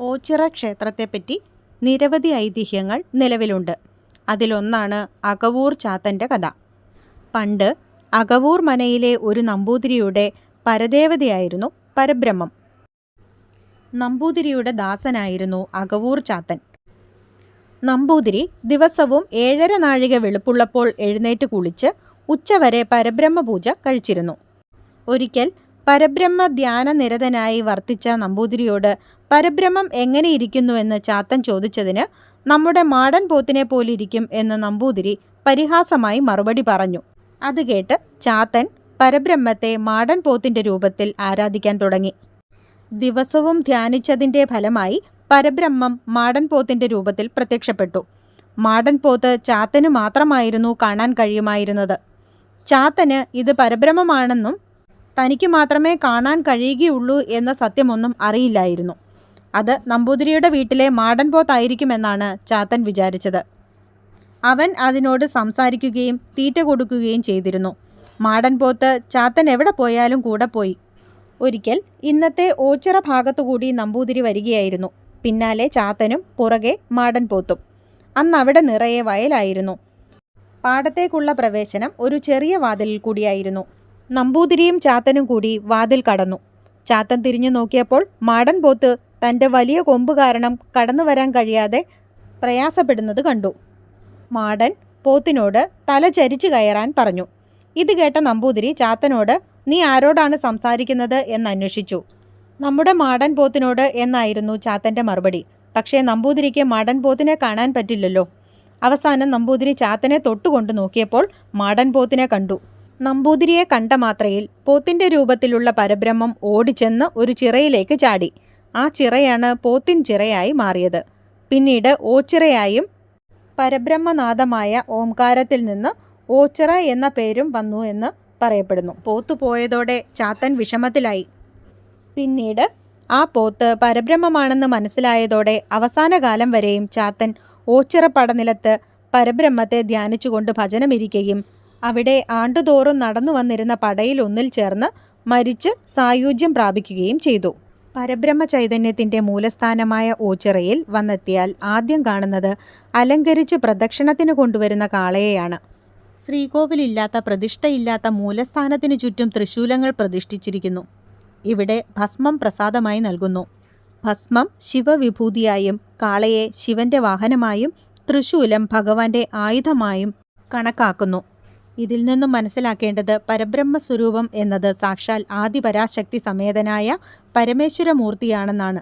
ഓച്ചിറ ക്ഷേത്രത്തെപ്പറ്റി നിരവധി ഐതിഹ്യങ്ങൾ നിലവിലുണ്ട്. അതിലൊന്നാണ് അകവൂർ ചാത്തന്റെ കഥ. പണ്ട് അകവൂർ മനയിലെ ഒരു നമ്പൂതിരിയുടെ പരദേവതയായിരുന്നു പരബ്രഹ്മം. നമ്പൂതിരിയുടെ ദാസനായിരുന്നു അകവൂർ ചാത്തൻ. നമ്പൂതിരി ദിവസവും ഏഴര നാഴിക വെളുപ്പുള്ളപ്പോൾ എഴുന്നേറ്റ് കുളിച്ച് ഉച്ചവരെ പരബ്രഹ്മ പൂജ കഴിച്ചിരുന്നു. ഒരിക്കൽ പരബ്രഹ്മ ധ്യാന നിരതനായി വർത്തിച്ച നമ്പൂതിരിയോട് പരബ്രഹ്മം എങ്ങനെയിരിക്കുന്നുവെന്ന് ചാത്തൻ ചോദിച്ചതിന് നമ്മുടെ മാടൻ പോത്തിനെ പോലിരിക്കും എന്ന് നമ്പൂതിരി പരിഹാസമായി മറുപടി പറഞ്ഞു. അത് കേട്ട് ചാത്തൻ പരബ്രഹ്മത്തെ മാടൻ പോത്തിന്റെ രൂപത്തിൽ ആരാധിക്കാൻ തുടങ്ങി. ദിവസവും ധ്യാനിച്ചതിന്റെ ഫലമായി പരബ്രഹ്മം മാടൻ പോത്തിന്റെ രൂപത്തിൽ പ്രത്യക്ഷപ്പെട്ടു. മാടൻ പോത്ത് ചാത്തന് മാത്രമായിരുന്നു കാണാൻ കഴിയുമായിരുന്നത്. ചാത്തന് ഇത് പരബ്രഹ്മമാണെന്നും തനിക്ക് മാത്രമേ കാണാൻ കഴിയുകയുള്ളൂ എന്ന സത്യമൊന്നും അറിയില്ലായിരുന്നു. അത് നമ്പൂതിരിയുടെ വീട്ടിലെ മാടൻ പോത്തായിരിക്കുമെന്നാണ് ചാത്തൻ വിചാരിച്ചത്. അവൻ അതിനോട് സംസാരിക്കുകയും തീറ്റ കൊടുക്കുകയും ചെയ്തിരുന്നു. മാടൻ പോത്ത് ചാത്തൻ എവിടെ പോയാലും കൂടെ പോയി. ഒരിക്കൽ ഇന്നത്തെ ഓച്ചിറ ഭാഗത്തുകൂടി നമ്പൂതിരി വരികയായിരുന്നു. പിന്നാലെ ചാത്തനും പുറകെ മാടൻ പോത്തും. അന്ന് അവിടെ നിറയെ വയലായിരുന്നു. പാടത്തേക്കുള്ള പ്രവേശനം ഒരു ചെറിയ വാതിലിൽ കൂടിയായിരുന്നു. നമ്പൂതിരിയും ചാത്തനും കൂടി വാതിൽ കടന്നു. ചാത്തൻ തിരിഞ്ഞു നോക്കിയപ്പോൾ മാടൻ പോത്ത് തന്റെ വലിയ കൊമ്പ് കാരണം കടന്നു വരാൻ കഴിയാതെ പ്രയാസപ്പെടുന്നത് കണ്ടു. മാടൻ പോത്തിനോട് തല ചരിച്ചു കയറാൻ പറഞ്ഞു. ഇത് കേട്ട നമ്പൂതിരി ചാത്തനോട് നീ ആരോടാണ് സംസാരിക്കുന്നത്? എന്ന് അന്വേഷിച്ചു. നമ്മുടെ മാടൻ പോത്തിനോട് എന്നായിരുന്നു ചാത്തന്റെ മറുപടി. പക്ഷേ നമ്പൂതിരിക്ക് മാടൻ പോത്തിനെ കാണാൻ പറ്റില്ലല്ലോ. അവസാനം നമ്പൂതിരി ചാത്തനെ തൊട്ടുകൊണ്ട് നോക്കിയപ്പോൾ മാടൻ പോത്തിനെ കണ്ടു. നമ്പൂതിരിയെ കണ്ട മാത്രയിൽ പോത്തിന്റെ രൂപത്തിലുള്ള പരബ്രഹ്മം ഓടിച്ചെന്ന് ഒരു ചിറയിലേക്ക് ചാടി. ആ ചിറയാണ് പോത്തിൻ ചിറയായി മാറിയത്. പിന്നീട് ഓച്ചിറയായും പരബ്രഹ്മനാഥമായ ഓംകാരത്തിൽ നിന്ന് ഓച്ചിറ എന്ന പേരും വന്നു എന്ന് പറയപ്പെടുന്നു. പോത്തു പോയതോടെ ചാത്തൻ വിഷമത്തിലായി. പിന്നീട് ആ പോത്ത് പരബ്രഹ്മമാണെന്ന് മനസ്സിലായതോടെ അവസാന കാലം വരെയും ചാത്തൻ ഓച്ചിറ പടനിലത്ത് പരബ്രഹ്മത്തെ ധ്യാനിച്ചുകൊണ്ട് ഭജനമിരിക്കുകയും അവിടെ ആണ്ടുതോറും നടന്നു വന്നിരുന്ന പടയിൽ ഒന്നിൽ ചേർന്ന് മരിച്ച് സായുജ്യം പ്രാപിക്കുകയും ചെയ്തു. പരബ്രഹ്മ ചൈതന്യത്തിന്റെ മൂലസ്ഥാനമായ ഓച്ചിറയിൽ വന്നെത്തിയാൽ ആദ്യം കാണുന്നത് അലങ്കരിച്ച് പ്രദക്ഷിണത്തിന് കൊണ്ടുവരുന്ന കാളയെയാണ്. ശ്രീകോവിലില്ലാത്ത പ്രതിഷ്ഠയില്ലാത്ത മൂലസ്ഥാനത്തിനു ചുറ്റും തൃശൂലങ്ങൾ പ്രതിഷ്ഠിച്ചിരിക്കുന്നു. ഇവിടെ ഭസ്മം പ്രസാദമായി നൽകുന്നു. ഭസ്മം ശിവവിഭൂതിയായും കാളയെ ശിവന്റെ വാഹനമായും തൃശൂലം ഭഗവാന്റെ ആയുധമായും കണക്കാക്കുന്നു. ഇതിൽ നിന്നും മനസ്സിലാക്കേണ്ടത് പരബ്രഹ്മ സ്വരൂപം എന്നത് സാക്ഷാൽ ആദിപരാശക്തി സമേതനായ പരമേശ്വരമൂർത്തിയാണെന്നാണ്.